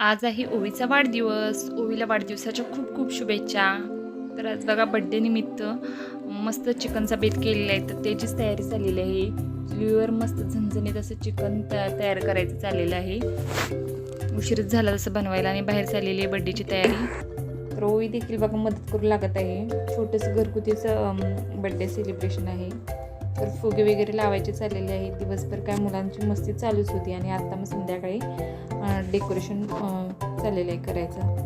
आज आहे ओवीचा वाढदिवस ओवीला वाढदिवसाच्या खूप खूप शुभेच्छा. तर आज बघा बड्डे निमित्त मस्त चिकनचा बेत केलेला आहे. तर त्याचीच तयारी चाललेली आहे. चुलीवर मस्त झणझणीत असं चिकन तयार करायचं चाललेलं आहे. उशीरच झाला तसं बनवायला आणि बाहेर चाललेली आहे बड्डेची तयारी. तर ओवी देखील बघा मदत करू लागत आहे. छोटंसं घरगुतीचं बड्डे सेलिब्रेशन आहे. तर फुगे वगैरे लावायचे चाललेले आहेत दिवसभर काय मुलांची मस्ती चालूच होती आणि आत्ता मग संध्याकाळी डेकोरेशन चाललेलं आहे करायचं.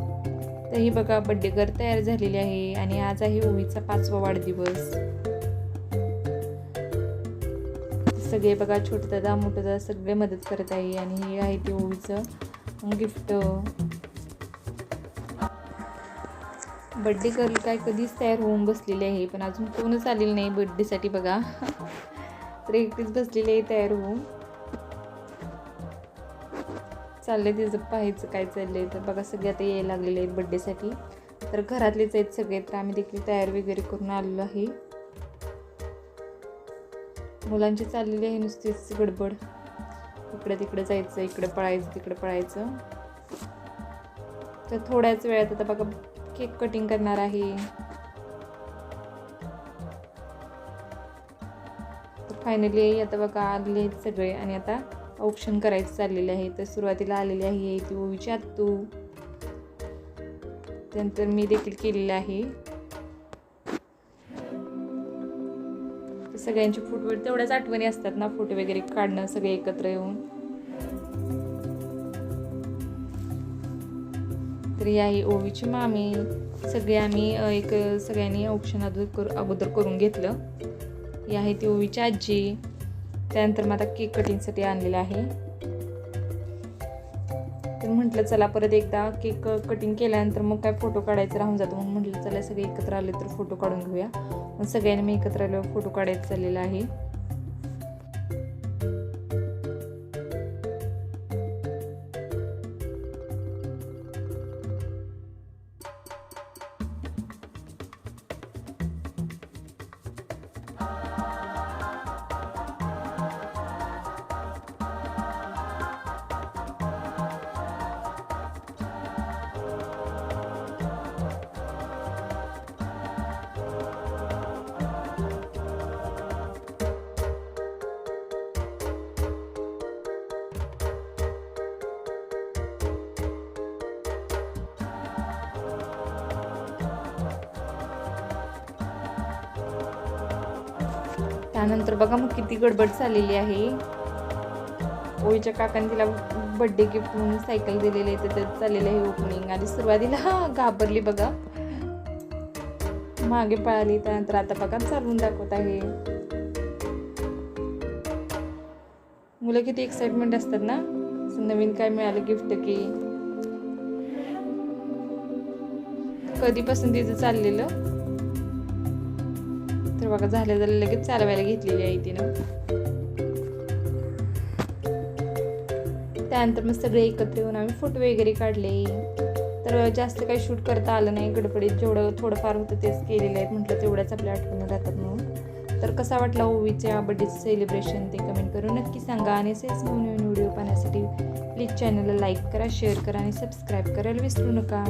तर ही बघा बड्डे घर तयार झालेली आहे आणि आज आहे ओवीचा पाचवा वाढदिवस. सगळे बघा छोटे दादा मोठे दादा सगळे मदत करत आहे आणि हे आहे ते ओवीचं गिफ्ट बड्डे गर्ल काय कधीच तयार होऊन बसलेली आहे पण अजून कोणच आलेलं नाही बड्डेसाठी बघा. तर एकटीच बसलेली आहे तयार होऊन. चाललंय तिचं पाहायचं काय चाललंय तर बघा सगळे आता यायला लागलेले आहेत बड्डेसाठी. तर घरातलेच आहेत सगळे तर आम्ही देखील तयार वगैरे करून आलेलो आहे. मुलांची चाललेली आहे नुसतीच गडबड. इकडं तिकडं जायचं इकडं पळायचं तिकडं पळायचं. तर थोड्याच वेळात आता बघा केक कटिंग करणार आहे. फायनली आता बघा आलेले आहेत सगळे आणि आता ऑप्शन करायचं चाललेले आहे. तर सुरुवातीला आलेली आहे ती ओवीची आत्तू. त्यानंतर मी देखील केलेलं आहे. सगळ्यांची फोटो तेवढ्याच आठवणी असतात ना फोटो वगैरे काढणं सगळे एकत्र येऊन. तर आहे ओवीची मामी सगळे आम्ही एक सगळ्यांनी ऑप्शन अगोदर अगोदर करून घेतलं. ही आहे ती ओवीची आजी. त्यानंतर मग आता केक कटिंगसाठी आणलेला आहे. तर म्हटलं चला परत एकदा केक कटिंग केल्यानंतर मग काय फोटो काढायचं राहून जातो म्हणून म्हटलं चला सगळे एकत्र आले तर फोटो काढून घेऊया. मग सगळ्यांनी मी एकत्र आल्यावर फोटो काढायचं चाललेला आहे. त्यानंतर बघा मग किती गडबड चाललेली आहे. ओळीच्या काकाने तिला बड्डे गिफ्ट म्हणून सायकल दिलेली आहे. त्याच्यात चाललेलं आहे ओपनिंग आणि सुरुवातीला घाबरली बघा. मागे पळाली त्यानंतर आता बघा चालवून दाखवत आहे. मुलं किती एक्साइटमेंट असतात ना. नवीन काय मिळालं गिफ्ट की. कधीपासून तिचं चाललेलं? तर बघा झालं झालं लगेच चालवायला घेतलेली आहे तिनं. त्यानंतर मग सगळे एकत्र येऊन आम्ही फोटो वगैरे काढले. तर जास्त काही शूट करता आलं नाही गडबडीत जेवढं थोडंफार होतं तेच केलेलं आहे म्हटलं तेवढ्याच आपल्या आठवणी राहतात म्हणून. तर कसा वाटला ओवीच्या बड्डेचं सेलिब्रेशन ते कमेंट करून नक्की सांगा. आणि असेच नवीन व्हिडिओ पाहण्यासाठी प्लीज चॅनलला लाईक करा शेअर करा आणि सबस्क्राईब करायला विसरू नका.